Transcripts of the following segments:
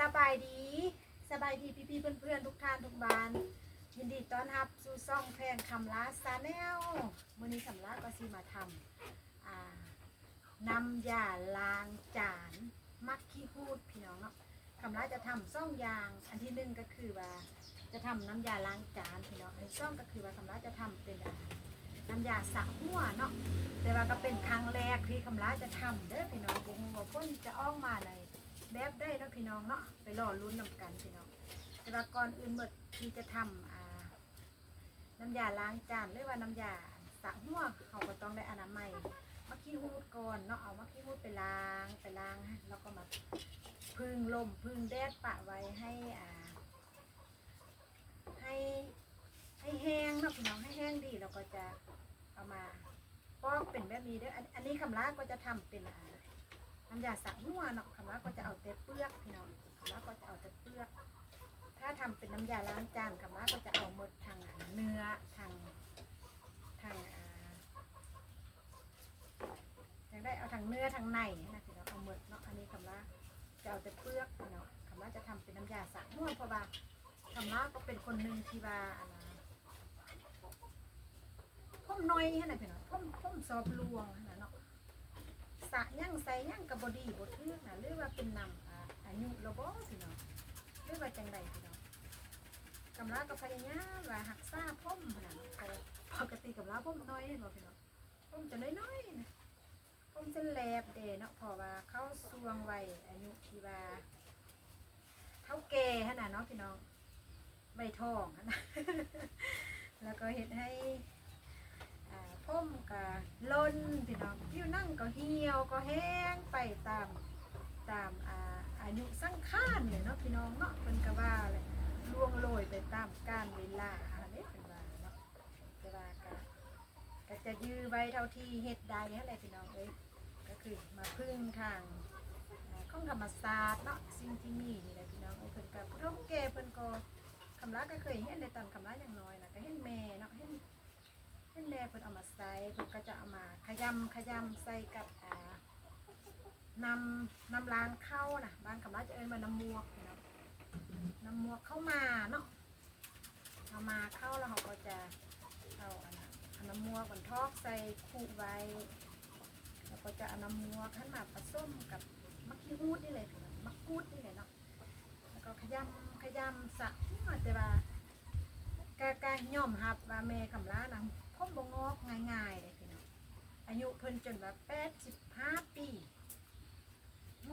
สบายดีสบายดีพี่ๆเพื่อนๆทุกท่านทุกบ้าน ยินดีต้อนรับสู่ซ่องแพงคำลาซาแนลมื่อนี้คำลาก็สิมาทำอ่านำยาล้างจานมักขี้หูดพี่น้องเนาะคำลาจะทำซ่องยางอันที่หนึ่งก็คือว่าจะทำน้ำยาล้างจานพี่น้องอันซ่องก็คือว่าคำลาจะทำเป็นน้ำยาสระหัวเนาะแต่ว่าก็เป็นครั้งแรกที่คำลาจะทำเด้อพี่น้องบุ้งว่าพ้นจะออกมาใน แบบได้เนาะพี่น้องเนาะไปรอลุ้นนำกันพี่น้องแต่ว่าก่อนอื่นเมื่อที่จะทำอ่าน้ำยาล้างจานหรือว่าน้ำยาสระหัวเขาก็ต้องได้อนามัยมะขี้หูดก่อนเนาะเอามะขี้หูดไปล้างไปล้างแล้วก็มาพึ่งลมพึ่งแดดปะไว้ให้อ่าให้ให้แห้งเนาะพี่น้องให้แห้งดีแล้วก็จะเอามาปอกเป็นแบบนี้เด้ออันอันนี้คำลาก็จะทำเป็นอ่า น้ำยาสระหัวเนาะคำลาก็จะเอาแต่เปลือกพี่น้องคำลาก็จะเอาแต่เปลือก ถ้าทำเป็นน้ำยาล้างจานค่ะว่าก็จะเอาหมดทางเนื้อทางทางอ่าอยากได้เอาทางเนื้อทางในนะพี่น้องเอาหมดเนาะอันนี้คำว่าจะเอาแต่เปลือกพี่น้องคำว่าจะทำเป็นน้ำยาสระม่วเพราะว่าคำว่าก็เป็นคนหนึ่งที่ว่าอะไรพ่มน้อยฮะนะพี่น้องพ่มพ่มซอบลวงนะ สะยั่งใส่ย่งกับบดีบดเทือกนะหรือว่าเป็นนำอ่าอายุระบอพี่น้องหรือว่าจังใดพี่น้องกำลาก็พยายามว่าหักษาพ่มนะปกติกำลาพ่มน้อยเนบ่พี่น้องพ่มจะน้อยๆนะพ่มจะแหลบเดเนาะพราะว่าเข้าสวงวัยอายุที่ว่าเท่าแก่ขนาดเนาะพี่น้องใบทองนะแล้วก็เห็ดให้ มก็ล้นพี่น้องผิวนั่งก็เหี่ยวก็แห้งไปตามตามอาอายุสังขารเนี่ยเนาะพี่น้องเนาะเป็นกะว่าเลยล่วงโรยไปตามกาลเวลาอันนี้เป็นว่าเนาะแต่ว่าก็ก็จะยื้อไว้เท่าที่เฮ็ดได้อะไรพี่น้องเอ้ยก็คือมาพึ่งทางอ่าของธรรมศาสตร์เนาะสิ่งที่มีนี่แหละพี่น้องเอ้ยเพิ่นกับร่มแก่เพิ่นก็คำลาก็เคยเห็นในตอนคำลาอย่างน้อยนะก็เห็นแม่เนาะเห็น เห็นแม่เพิ่นเอามาใส่เพิ่นก็จะเอามาขยำขยำใส่กับอ่านำนำล้างเข้านะบางคำว่าจะเอิ้นว่าน้ำมวกนะน้ำมวกเข้ามาเนาะเอามาเข้าแล้วเขาก็จะเอาอันนั้นนำมวกมันทอกใส่คู่ไว้แล้วก็จะเอาน้ำมวกขึ้นมาผสมกับมะขี้หูดนี่เลยมะกรูดนี่เลยเนาะแล้วก็ขยำขยำสะแต่ว่า กากาย่อมรับว่าแม่คำล้านะ มบงอกง่ายๆเลยพี่น้องอายุเพิ่นจนแบบแปดสิบห้าปี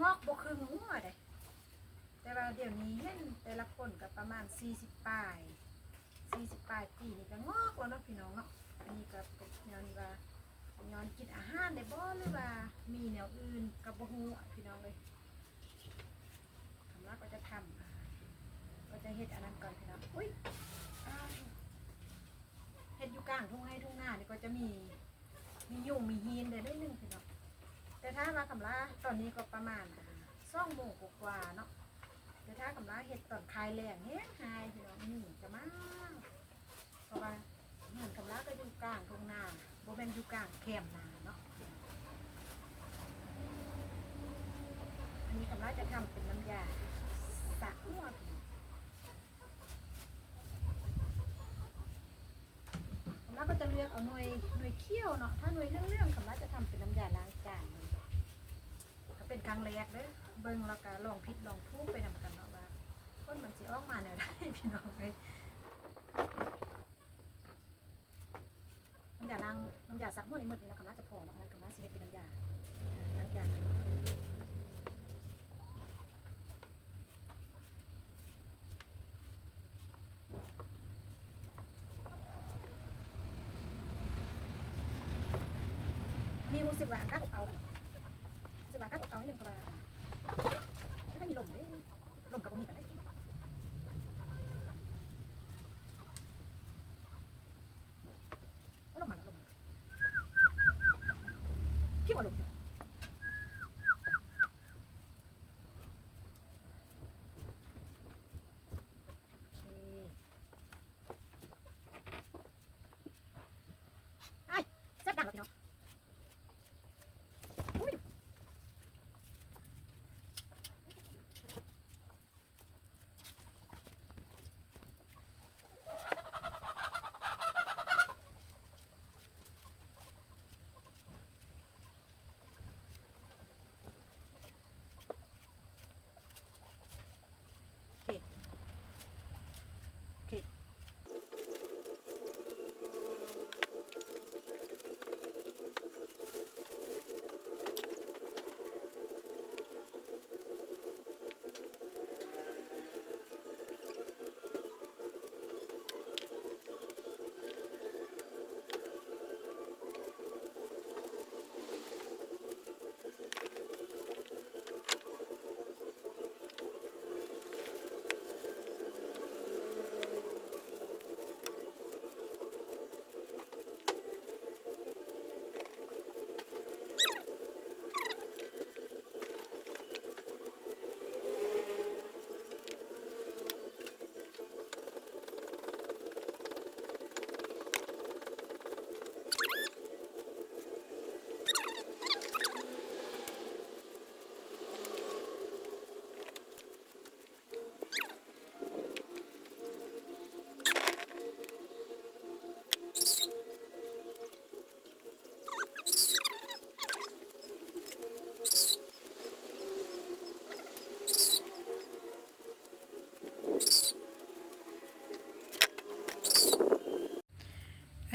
งอกบกครึ่งหัวเลยแต่ว่าเดี๋ยวนี้เห็นแต่ละคนก็ประมาณ 40ปลาย40ปลายปีนี่ก็งอกแล้วเนาะพี่น้องเนาะอันนี้ก็เป็นแนวนี้ว่าย้อนกินอาหารได้บ่หรือว่ามีแนวอื่นกับบ่ฮู้อพี่น้องเลยคำว่าก็จะทำก็จะเฮ็ดอันนั้นก่อนพี่น้องอุ้ย กลางทุ่งให้ทุ่งหน้านี่ก็จะมี มียุงมีฮีนเด้ได้หนึ่งพี่น้องแต่ถ้ามาคำลาตอนนี้ก็ประมาณสองโมงกว่าเนาะแต่ถ้าคำลาเห็ดตอนคลายแรงเฮ้ยหายพี่น้องนี่จะมากเพราะว่าเหมือนคำลาก็อยู่กลางทุ่งหน้าโบเป็นอยู่กลางแคมนาเนาะอันนี้คำลาจะทำเป็นน้ำยาสระหัวคำ เลือกเอาหน่วยหน่วยเขี้ยวเนาะถ้าหน่วยเรื่องๆคำลาจะทำเป็นน้ำยาล้างจานก็เป็นครั้งแรกเด้อเบิ่งแล้วก็ลองผิดลองถูกไปนำกันเนาะว่าคนมันสิออกมาแนวใดพี่น้องเอ้ยน้ำยาล้างน้ำยาซักหมดนี่หมดนี่นะคำน่าจะพอเนาะคำน่าสิเฮ็ดเป็นน้ำยาน้ำยามีรู้สึกว่าก้าวเ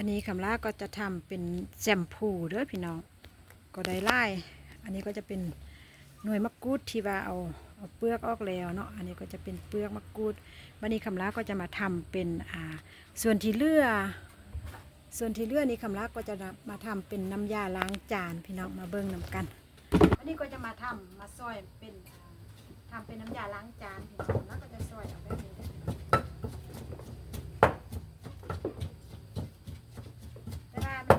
อันนี้คำลาก็จะทำเป็นแชมพูเด้อพี่น้อง ก็ได้ไล่อันนี้ก็จะเป็นหน่วยมะกรูดที่ว่าเอาเอาเปลือกออกแล้วเนาะ อันนี้ก็จะเป็นเปลือกมะกรูด วันนี้คำลาก็จะมาทำเป็นอ่าส่วนที่เลือส่วนที่เลือนี้คำลาก็จะมาทำเป็นน้ำยาล้างจานพี่น้องมาเบิ่งนำกัน อันนี้ก็จะมาทำมาซอยเป็นทำเป็นน้ำยาล้างจานพี่น้องแล้วก็จะซอยเอาแบบนี้ได้อแต่ว่ามัน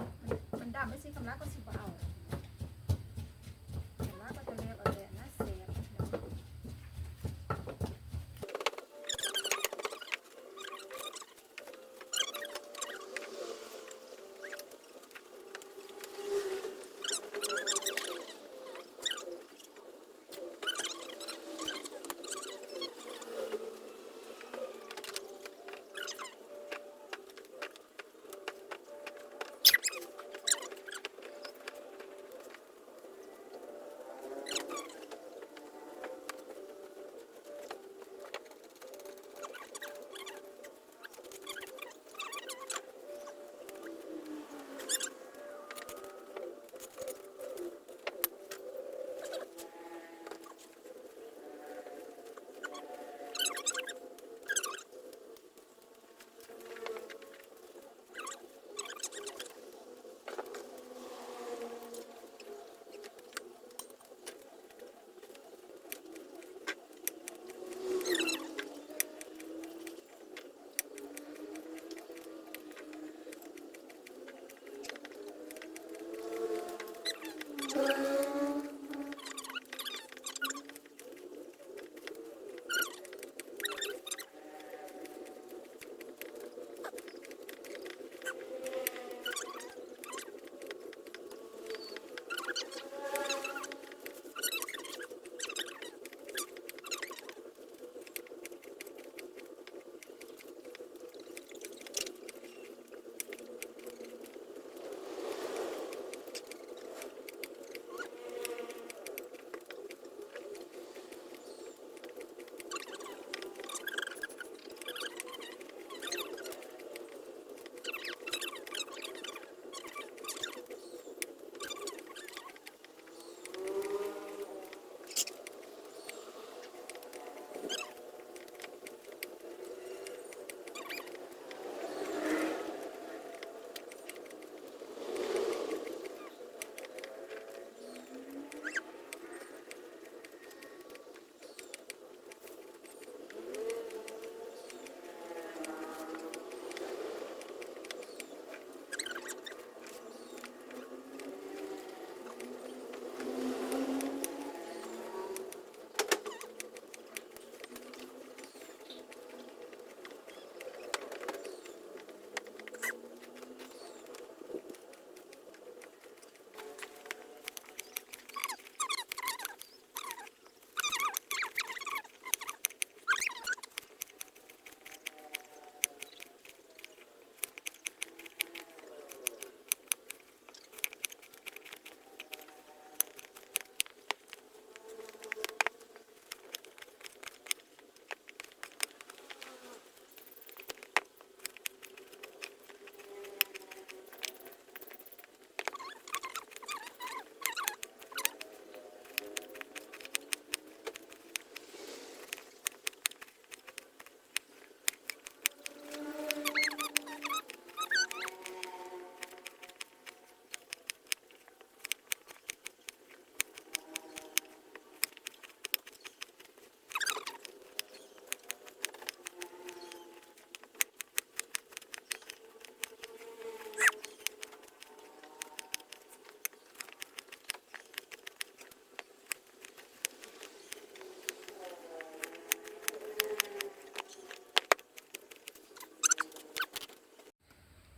มันมัน ดำ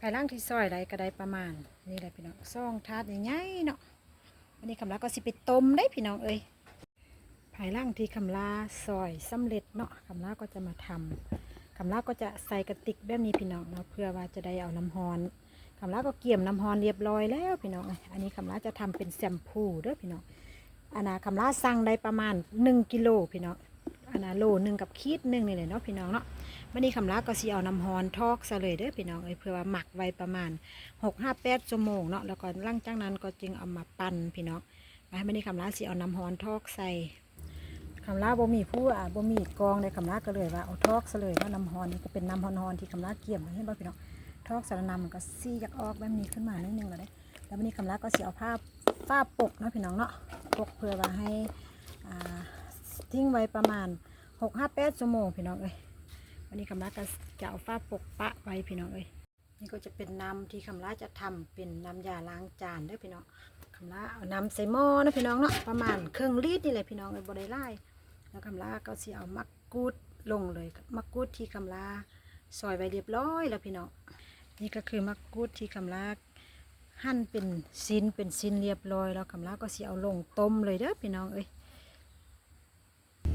ายล่างที่ซอยไรก็ได้ประมาณ นี่แหละพี่น้องซองทาดใหญ่ๆเนาะอันนี้คำลาก็สิไปต้มได้พี่น้องเอ้ยภายล่างที่คำลาซอยสำเร็จเนาะคำลาก็จะมาทำคำลาก็จะใส่กระติกแบบนี้พี่น้องเนาะเพื่อว่าจะได้เอาน้ำฮอนคำลาก็เกี่ยมน้ำฮอนเรียบร้อยแล้วพี่น้องอันนี้คำลาจะทำเป็นแชมพูเด้อพี่น้องอันนาคำลาสั่งได้ประมาณ1กิโลพี่น้อง อันนะโลหนึ่งกับขีดหนึ่งนี่แหละเนาะพี่น้องเนาะวันนี้คำลาก็สิเอาน้ำฮอนทอกซะเลยเด้อพี่น้องเอ้ยเพื่อว่าหมักไว้ประมาณหกห้าแปดชั่วโมงเนาะแล้วก็หลังจากนั้นก็จึงเอามาปั่นพี่น้องไปวันนี้คำลาสิเอาน้ำฮอนทอกใส่คำลาบ่มีผู้อ่าบ่มีกองในคำลาก็เลยว่าเอาทอกซะเลยว่าน้ำฮอนนี่ก็เป็นน้ำฮอนๆที่คำลาเกี่ยมไว้ให้บ่พี่น้องทอกสารนำมันก็ซีอยากออกแบบนี้ขึ้นมานิดนึงแล้วเด้แล้ววันนี้คำลาก็สิเอาผ้าฝ้าปกเนาะพี่น้องเนาะปกเพื่อว่าให้อ่า ทิ้งไว้ประมาณหกห้าแปดชั่วโมงพี่น้องเอ้ยวันนี้คำลาก็จะเอาฝ้าปกปะไว้พี่น้องเอ้ยนี่ก็จะเป็นน้ำที่คำลาจะทำเป็นน้ำยาล้างจานด้อพี่น้องคำลาเอาน้ำใส่หม้อนะพี่น้องเนาะประมาณครึ่งลิตรนี่แหละพี่น้องเอ้ยบได้ไล่แล้วคำลาก็สิเอามักกูดลงเลยมักกูดที่คำลาซอยไว้เรียบร้อยแล้วพี่น้องนี่ก็คือมักกูดที่คำลาหั่นเป็นชิ้นเป็นชิ้นเรียบร้อยแล้วคำลาก็สิเอาลงต้มเลยเด้อพี่น้องเอ้ย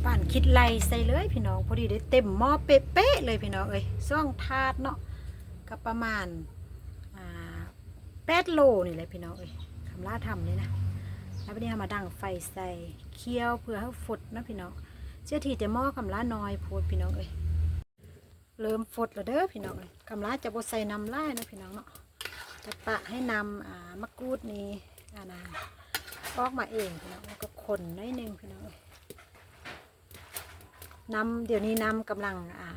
ป่านคิดไล่ใส่เลยพี่น้อง พอดีได้เต็มหม้อเป๊ะๆเลยพี่น้องเอ้ยซ่องถาดเนาะก็ประมาณแปดโลนี่แหละพี่น้องเอ้ยคำลาทำนี่นะแล้ววันนี้อามาดังไฟใส่เคี่ยวเพื่อให้ฝดนะพี่น้องเชื่อทีแต่หม้อคำลาน้อยโพดพี่น้องเอ้ยเริ่มฝดแล้วเด้อพี่น้องเอ้ยคำลาจะบดใส่น้ำลายนะพี่น้องเนาะจะปะให้นำมะกรูดนี้อานาออกมาเองพี่น้องแล้วก็คนน้อยหนึงพี่น้องเอ้ย น้ำเดี๋ยวนี้น้ำกำลังอ่า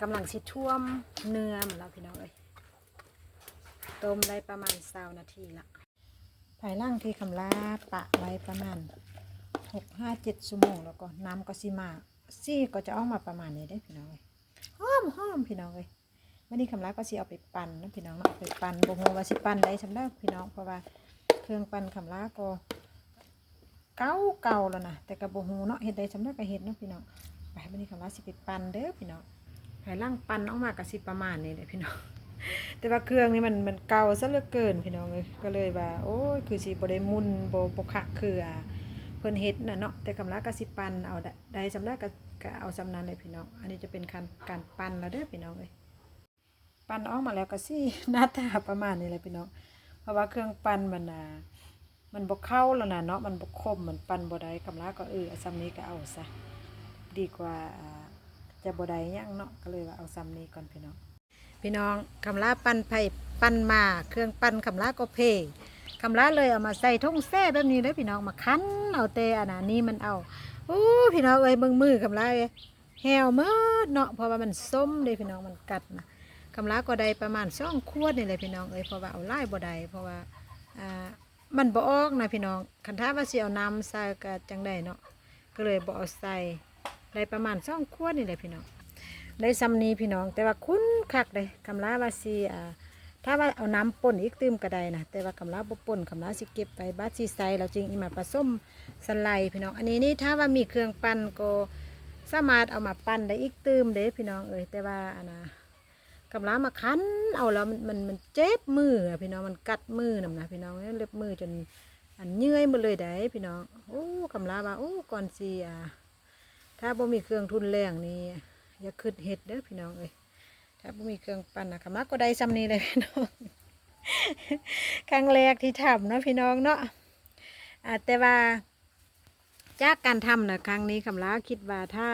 กำลังสิท่วมเนื้อเหมดแล้วพี่น้องเอ้ยต้มได้ประมาณสานาทีละภายล่างที่คำลาปะไว้ประมาณหกห้าเจ็ดชั่วโมงแล้วก็น้ำก็สิมาซี่ก็จะออกมาประมาณนี้ได้พี่น้องเอ้ยหอมหอมพี่น้องเอ้ยวันนี้คำรักก็สิเอาไปปั่นนะพี่น้องเนาะไปปั่นบ่ฮู้ว่าสิปั่นได้สำหรับพี่น้องเพราะว่าเครื่องปั่นคำรักก็ เก่าเก่าแล้วนะแต่ก็บ่ฮู้เนาะเฮ็ดได้สำหรับก็เฮ็ดเนาะพี่น้องไปวันนี้คำรักสิไปปั่นเด้อพี่น้องภายหล่างปั่นออกมาก็สิประมาณนี้แหละพี่น้องแต่ว่าเครื่องนี่มันมันเก่าซะเหลือเกินพี่น้องเลยก็เลยว่า โอ้ยคือสิบ่ได้มุนบ่บ่คักคือเพิ่นเฮ็ดน่ะเนาะแต่คำรักก็สิปันเอาได้ได้สำหรับก็ก็เอาสำนันเลยพี่น้อง อันนี้จะเป็นการการปันแล้วเด้อพี่น้องเอ้ยปั้นออกมาแล้วก็สิหน้าตาประมาณนี้แหละพี่น้อง เพราะว่าเครื่องปั้นมันอะ มันบกเข้าแล้วนะเนาะมันบกคมมันปันบ่ได้กำลาก็เอออซ้ำนี้ก็เอาซะดีกว่าจะบ่ได้ยังเนาะก็เลยว่าเอาซ้ำนี้ก่อนพี่น้องพี่น้องคำลาปั้นไผ่ปั้นมาเครื่องปั้นคำลาก็เพคำลาเลยเอามาใส่ท่งแซ่แบบนี้เลยพี่น้องมาคั้นเอาแต่อันนั้นนี่มันเอาโอ้พี่น้องเอ้ยเบิ่งมือคำลาเอ้ยแหวหมดเนาะเพราะว่ามันส้มเลยพี่น้องมันกัดนะกำลาก็ได้ประมาณสองขวดนี่เลยพี่น้องเอ้ยเพราะว่าเอาไล่บ่ได้เพราะว่าอ่า มันบ่ออกนะพี่น้องคันท้าว่าสิเอาน้ำใส่ก็จังได้เนาะก็เลยบ่เอาใส่ได้ประมาณสองขวดนี่เลยพี่น้องได้ซ้ำนี้พี่น้อง แต่ว่าคุ้นคักเลยกำลาว่าสิอ่าถ้าว่าเอาน้ำป่นอีกตื้มก็ได้นะแต่ว่ากำลาบ่ป่นกำลาสิเก็บไปบาดสิใส่แล้วจึงอีมาผสมสไลด์พี่น้อง อันนี้นี่ถ้าว่ามีเครื่องปั่นก็สามารถเอามาปั่นได้อีกตื้มเด้พี่น้องเอ้ยแต่ว่าอันน่ะ กำลังมาคั้นเอาแล้วมันมันมันเจ็บมืออะพี่น้องมันกัดมือนำนะพี่น้องเล็บมือจนอันเยื่อยหมดเลยได้พี่น้องโอ้กำลังว่าโอ้ก่อนสีอะถ้าบ่มีเครื่องทุนแรงนี่อย่าขึ้นเห็ดเด้อพี่น้องเอ้ยถ้าบ่มีเครื่องปั่นนะกำลังก็ได้ซ้ำนี้เลยพี่น้องครั้งแรกที่ทำเนาะพี่น้องเนาะอ่าแต่ว่าจากการทำนะครั้งนี้คำลาคิดว่าถ้า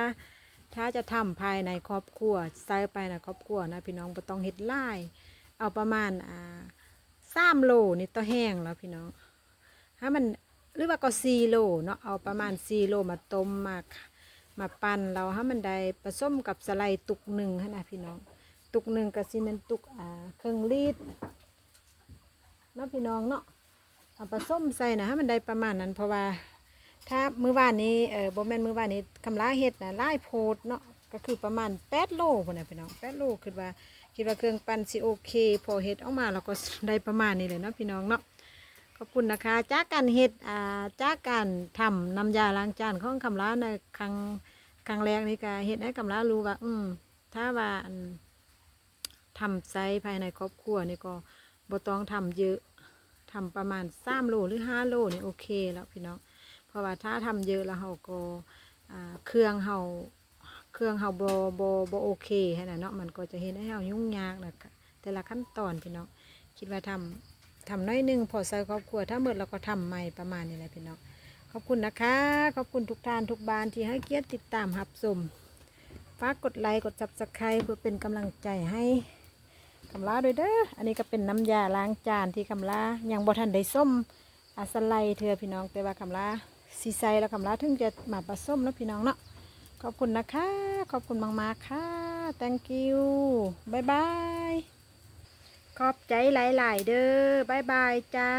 ถ้าจะทำภายในครอบครัวใส่ไปในครอบครัวนะพี่น้องบ่ต้องเฮ็ดลายเอาประมาณอ่าสามโลนี่ต่อแห้งแล้วพี่น้องถ้ามันหรือว่าก็สี่โลเนาะเอาประมาณสี่โลมาต้มมามาปั่นเราให้มันได้ผสมกับสไลด์ตุกหนึ่งนะพี่น้อง ตุกหนึ่งก็สิแมันตุกอ่าเครื่องรีดเนาะพี่น้องเนาะเอาผสมใส่นะให้มันได้ประมาณนั้นเพราะว่า ถ้ามื้อวานนี้เออบ่แม่นมื้อวานนี้คำลาเฮ็ดนะหลายโพดเนาะก็คือประมาณ8โลพุ่นน่ะพี่น้อง8โลคิดว่าคิดว่าเครื่องปั่นสิโอเค พอเฮ็ดออกมาแล้วก็ได้ประมาณนี้เลยเนาะพี่น้องเนาะขอบคุณนะคะ จากการเฮ็ดอ่าจากการทำน้ำยาล้างจานของคำลาในครั้งครั้งแรกนี่ก็เฮ็ดให้คำลารู้ว่า อืมถ้าว่าอันทำใจภายในครอบครัวนี่ก็บ่ต้องทำเยอะทำประมาณ3โลหรือ5โลนี่โอเคแล้วพี่น้อง ราะว่าถ้าทำเยอะแล้วเราก็เครื่องเราเครื่องเราบอบอบโอเคให้นะเนาะมันก็จะเห็นให้เรายุ่งยากนะแต่ละขั้นตอนพี่น้องคิดว่าทำทำน้อยนึงพอใส่ครอบครัวถ้าเมื่อเราก็ทำใหม่ประมาณนี้แหละพี่น้องขอบคุณนะคะขอบคุณทุกท่านทุกบ้านที่ให้เกียรติติดตามรับชมฝากกดไลค์กด subscribe เพื่อเป็นกำลังใจให้คำลาด้วยเด้ออันนี้ก็เป็นน้ำยาล้างจานที่คำลายังบ่ทันได้ส้มอาสไลเธอพี่น้องแต่ว่าคำลา สีใสแล้วคำลาถึงจะหมาผสมเนาะพี่น้องเนาะขอบคุณนะคะ ขอบคุณมากๆค่ะ thank you บายบายขอบใจหลาย ๆ เด้อบายบายจ้า